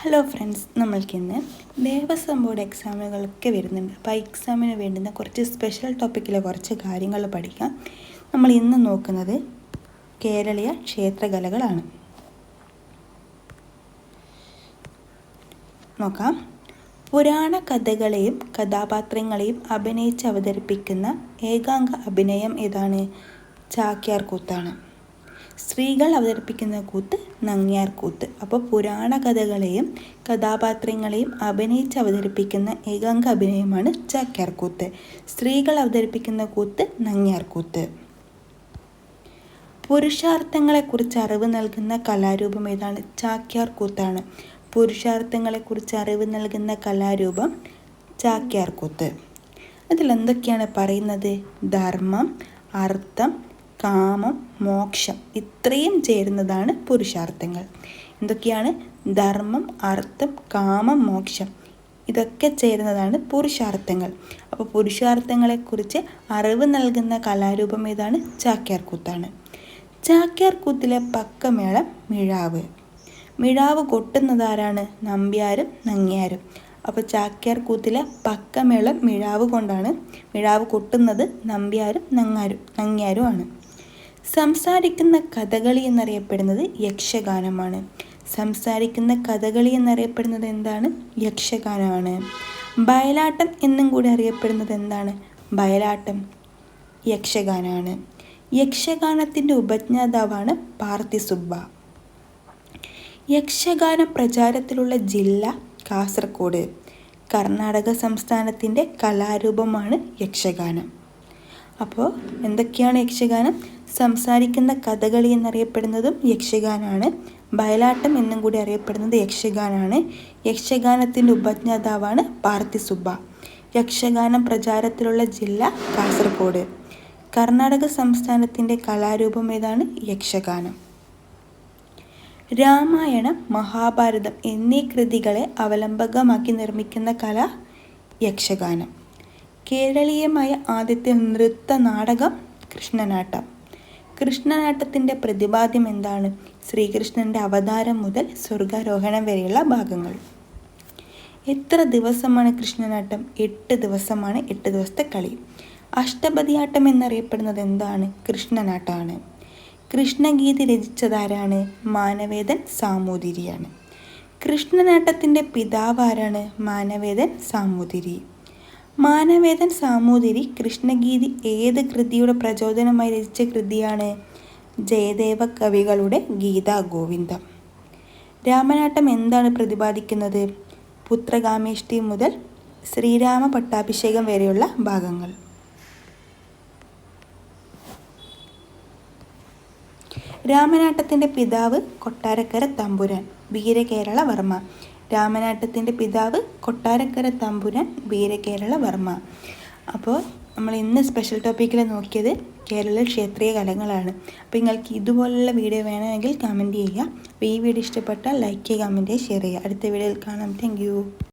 Hello friends നമ്മൾക്കിന്ന് Devaswom board എക്സാമുകളൊക്കെ വരുന്നുണ്ട്. അപ്പോൾ ആ എക്സാമിന് വേണ്ടുന്ന കുറച്ച് സ്പെഷ്യൽ ടോപ്പിക്കിലെ കുറച്ച് കാര്യങ്ങൾ പഠിക്കാം. നമ്മൾ ഇന്ന് നോക്കുന്നത് കേരളീയ ക്ഷേത്രകലകളാണ്. നോക്കാം. പുരാണ കഥകളെയും കഥാപാത്രങ്ങളെയും അഭിനയിച്ച് അവതരിപ്പിക്കുന്ന ഏകാംഗ അഭിനയം ഏതാണ്? ചാക്യാർ കൂത്താണ് സ്ത്രീകൾ അവതരിപ്പിക്കുന്ന കൂത്ത് നങ്ങിയാർ കൂത്ത്. അപ്പോൾ പുരാണ കഥകളെയും കഥാപാത്രങ്ങളെയും അഭിനയിച്ച് അവതരിപ്പിക്കുന്ന ഏകാംഗ അഭിനയമാണ് ചാക്യാർ കൂത്ത്. സ്ത്രീകൾ അവതരിപ്പിക്കുന്ന കൂത്ത് നങ്ങിയാർ കൂത്ത്. പുരുഷാർത്ഥങ്ങളെക്കുറിച്ച് അറിവ് നൽകുന്ന കലാരൂപം ഏതാണ്? ചാക്യാർ കൂത്താണ്. പുരുഷാർത്ഥങ്ങളെക്കുറിച്ച് അറിവ് നൽകുന്ന കലാരൂപം ചാക്യാർ കൂത്ത്. അതിൽ എന്തൊക്കെയാണ് പറയുന്നത്? ധർമ്മം അർത്ഥം കാമം മോക്ഷം ഇത്രയും ചേരുന്നതാണ് പുരുഷാർത്ഥങ്ങൾ. എന്തൊക്കെയാണ്? ധർമ്മം അർത്ഥം കാമം മോക്ഷം ഇതൊക്കെ ചേരുന്നതാണ് പുരുഷാർത്ഥങ്ങൾ. അപ്പോൾ പുരുഷാർത്ഥങ്ങളെക്കുറിച്ച് അറിവ് നൽകുന്ന കലാരൂപം ഏതാണ്? ചാക്യാർകൂത്താണ്. ചാക്യാർകൂത്തിലെ പക്കമേള മിഴാവ്. മിഴാവ് മിഴാവ് കൊട്ടുന്നതാരാണ് നമ്പ്യാരും നങ്ങിയാരും. അപ്പോൾ ചാക്യാർകൂത്തിലെ പക്കമേളം മിഴാവ് കൊണ്ടാണ് മിഴാവ് കൊട്ടുന്നത് നമ്പ്യാരും നങ്ങാരും നങ്ങ്യാരുമാണ്. സംസാരിക്കുന്ന കഥകളി എന്നറിയപ്പെടുന്നത് യക്ഷഗാനമാണ്. സംസാരിക്കുന്ന കഥകളി എന്നറിയപ്പെടുന്നത് എന്താണ്? യക്ഷഗാനമാണ്. ബയലാട്ടം എന്നും കൂടി അറിയപ്പെടുന്നത് എന്താണ്? ബയലാട്ടം യക്ഷഗാനമാണ്. യക്ഷഗാനത്തിന്റെ ഉപജ്ഞാതാവാണ് പാർത്ഥിസുബ്ബ. യക്ഷഗാന പ്രചാരത്തിലുള്ള ജില്ല കാസർഗോഡ് കർണാടക സംസ്ഥാനത്തിന്റെ കലാരൂപമാണ് യക്ഷഗാനം. അപ്പോൾ എന്തൊക്കെയാണ് യക്ഷഗാനം? സംസാരിക്കുന്ന കഥകളി എന്നറിയപ്പെടുന്നതും യക്ഷഗാനാണ്. ബയലാട്ടം എന്നും കൂടി അറിയപ്പെടുന്നത് യക്ഷഗാനാണ്. യക്ഷഗാനത്തിന്റെ ഉപജ്ഞാതാവാണ് പാർത്ഥിസുബ്ബ. യക്ഷഗാനം പ്രചാരത്തിലുള്ള ജില്ല കാസർഗോഡ്. കർണാടക സംസ്ഥാനത്തിന്റെ കലാരൂപം ഏതാണ്? യക്ഷഗാനം. രാമായണം മഹാഭാരതം എന്നീ കൃതികളെ അവലംബകമാക്കി നിർമ്മിക്കുന്ന കല യക്ഷഗാനം. കേരളീയമായ ആദ്യത്തെ നൃത്ത നാടകം കൃഷ്ണനാട്ടം. കൃഷ്ണനാട്ടത്തിന്റെ പ്രതിപാദ്യം എന്താണ്? ശ്രീകൃഷ്ണന്റെ അവതാരം മുതൽ സ്വർഗാരോഹണം വരെയുള്ള ഭാഗങ്ങൾ. എത്ര ദിവസമാണ് കൃഷ്ണനാട്ടം? എട്ട് ദിവസമാണ് എട്ട് ദിവസത്തെ കളി. അഷ്ടപതിയാട്ടം എന്നറിയപ്പെടുന്നത് എന്താണ്? കൃഷ്ണനാട്ടമാണ് കൃഷ്ണഗീതി രചിച്ചതാരാണ്? മാനവേദൻ സാമൂതിരിയാണ്. കൃഷ്ണനാട്ടത്തിന്റെ പിതാവ് ആരാണ്? മാനവേദൻ സാമൂതിരി. മാനവേദൻ സാമൂതിരി കൃഷ്ണഗീതി ഏത് കൃതിയുടെ പ്രചോദനമായി രചിച്ച കൃതിയാണ്? ജയദേവ കവികളുടെ ഗീതാ ഗോവിന്ദം. രാമനാട്ടം എന്താണ് പ്രതിപാദിക്കുന്നത്? പുത്രകാമേഷ്ടി മുതൽ ശ്രീരാമ പട്ടാഭിഷേകം വരെയുള്ള ഭാഗങ്ങൾ. രാമനാട്ടത്തിന്റെ പിതാവ് കൊട്ടാരക്കര തമ്പുരാൻ വീരകേരള വർമ്മ. രാമനാട്ടത്തിന്റെ പിതാവ് കൊട്ടാരക്കര തമ്പുരാൻ വീരകേരള വർമ്മ. അപ്പോൾ നമ്മൾ ഇന്ന് സ്പെഷ്യൽ ടോപ്പിക്കിൽ നോക്കിയത് കേരള ക്ഷേത്രീയ കലങ്ങളാണ് അപ്പോൾ നിങ്ങൾക്ക് ഇതുപോലുള്ള വീഡിയോ വേണമെങ്കിൽ കമന്റ് ചെയ്യുക. അപ്പോൾ ഈ വീഡിയോ ഇഷ്ടപ്പെട്ടാൽ ലൈക്ക് ചെയ്യുക കമന്റ് ചെയ്യുക ഷെയർ ചെയ്യുക. അടുത്ത വീഡിയോയിൽ കാണാം. താങ്ക്